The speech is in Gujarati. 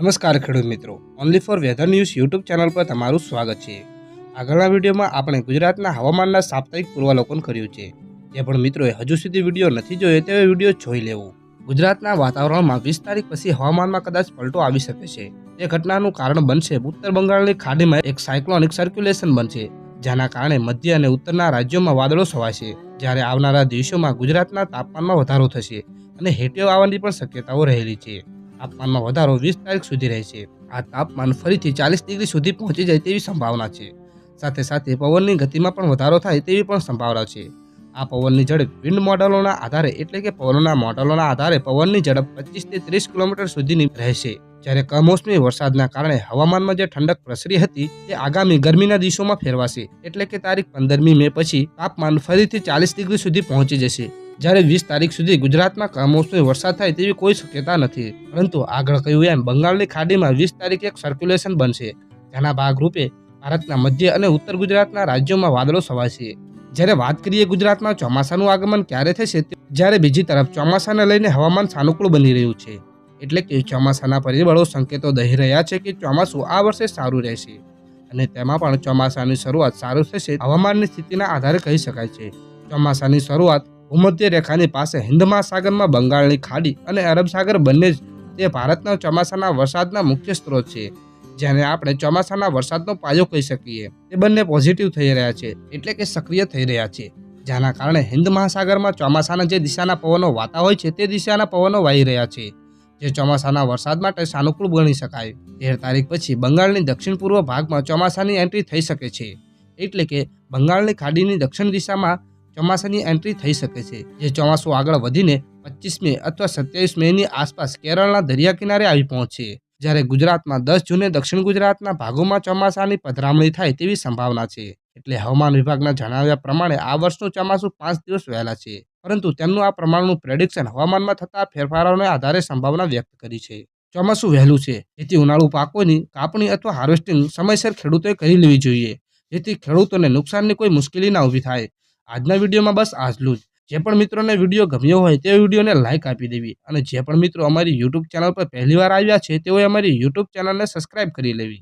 નમસ્કાર ખેડૂત મિત્રો. Only for weather news YouTube channel પર તમારું સ્વાગત છે. આગળના વિડીયોમાં આપણે ગુજરાતના હવામાનના સાપ્તાહિક પૂર્વાવલોકન કર્યું છે. જે પણ મિત્રોએ હજુ સુધી વીડિયો નથી જોયો તેવો વીડિયો જોઈ લેવું. ગુજરાતના વાતાવરણમાં વીસ તારીખ પછી હવામાનમાં કદાચ પલટો આવી શકે છે. તે ઘટનાનું કારણ બનશે ઉત્તર બંગાળની ખાડીમાં એક સાયક્લોનિક સર્ક્યુલેશન બનશે, જેના કારણે મધ્ય અને ઉત્તરના રાજ્યોમાં વાદળો છવાશે જ્યારે આવનારા દિવસોમાં ગુજરાતના તાપમાનમાં વધારો થશે અને હેટીઓ આવવાની પણ શક્યતાઓ રહેલી છે. તાપમાનમાં વધારો વીસ તારીખ સુધી રહેશે આ તાપમાન ફરીથી ચાલીસ ડિગ્રી સુધી પહોંચી જાય તેવી સંભાવના છે. સાથે સાથે પવનની ગતિમાં પણ વધારો થાય તેવી પણ સંભાવના છે. આ પવનની ઝડપ વિન્ડ મોડલોના આધારે એટલે કે પવનના મોડલોના આધારે પવનની ઝડપ પચીસથી ત્રીસ કિલોમીટર સુધીની રહેશે જ્યારે કમોસમી વરસાદના કારણે હવામાનમાં જે ઠંડક પ્રસરી હતી તે આગામી ગરમીના દિવસોમાં ફેરવાશે. એટલે કે તારીખ પંદરમી મે પછી તાપમાન ફરીથી ચાલીસ ડિગ્રી સુધી પહોંચી જશે. જ્યારે વીસ તારીખ સુધી ગુજરાતમાં કમોસમી વરસાદ થાય તેવી કોઈ શક્યતા નથી. પરંતુ આગળ કહ્યું એમ, બંગાળની ખાડીમાં વીસ તારીખે એક સર્ક્યુલેશન બનશે. જેના ભાગરૂપે ભારતના મધ્ય અને ઉત્તર ગુજરાતના રાજ્યોમાં વાદળો છવાશે. જ્યારે વાત કરીએ ગુજરાતમાં ચોમાસાનું આગમન ક્યારે થશે જ્યારે બીજી તરફ ચોમાસાને લઈને હવામાન સાનુકૂળ બની રહ્યું છે. એટલે કે ચોમાસાના પરિબળો સંકેતો દહી રહ્યા છે કે ચોમાસું આ વર્ષે સારું રહેશે. અને તેમાં પણ ચોમાસાની શરૂઆત સારું થશે. હવામાનની સ્થિતિના આધારે કહી શકાય છે. ચોમાસાની શરૂઆત ભૂમધ્ય રેખાની પાસે હિન્દ મહાસાગરમાં બંગાળની ખાડી અને અરબ સાગર બંને જ તે ભારતના ચોમાસાના વરસાદના મુખ્ય સ્ત્રોત છે. જેને આપણે ચોમાસાના વરસાદનો પાયો કહી શકીએ. તે બંને પોઝિટિવ થઈ રહ્યા છે, એટલે કે સક્રિય થઈ રહ્યા છે. જેના કારણે હિન્દ મહાસાગરમાં ચોમાસાના જે દિશાના પવનો વાતા હોય છે, તે દિશાના પવનો વાઈ રહ્યા છે. જે ચોમાસાના વરસાદ માટે સાનુકૂળ ગણી શકાય. તેર તારીખ પછી બંગાળની દક્ષિણ પૂર્વ ભાગમાં ચોમાસાની એન્ટ્રી થઈ શકે છે. એટલે કે બંગાળની ખાડીની દક્ષિણ દિશામાં ચોમાસાની એન્ટ્રી થઈ શકે છે. જે ચોમાસું આગળ વધીને પચીસ મે અથવા સત્યાવીસ મેની આસપાસ કેરળના દરિયા કિનારે આવી પહોંચશે જ્યારે ગુજરાતમાં દસ જૂને દક્ષિણ ગુજરાતના ભાગોમાં ચોમાસાની પધરામણી થાય તેવી સંભાવના છે. એટલે હવામાન વિભાગના જણાવ્યા પ્રમાણે આ વર્ષનું ચોમાસું પાંચ દિવસ વહેલા છે. પરંતુ તેમનું આ પ્રમાણનું પ્રેડિક્શન હવામાનમાં થતા ફેરફારોને આધારે સંભાવના વ્યક્ત કરી છે. ચોમાસું વહેલું છે. જેથી ઉનાળુ પાકોની કાપણી અથવા હાર્વેસ્ટિંગ સમયસર ખેડૂતોએ કરી લેવી જોઈએ. જેથી ખેડૂતોને નુકસાનની કોઈ મુશ્કેલી ના ઊભી થાય. આજના વિડીયોમાં બસ આટલું જ. જે પણ મિત્રોને વીડિયો ગમ્યો હોય તે વિડીયોને લાઇક આપી દેવી અને જે પણ મિત્રો અમારી યુટ્યુબ ચેનલ પર પહેલીવાર આવ્યા છે તેઓએ અમારી યુટ્યુબ ચેનલને સબસ્ક્રાઇબ કરી લેવી.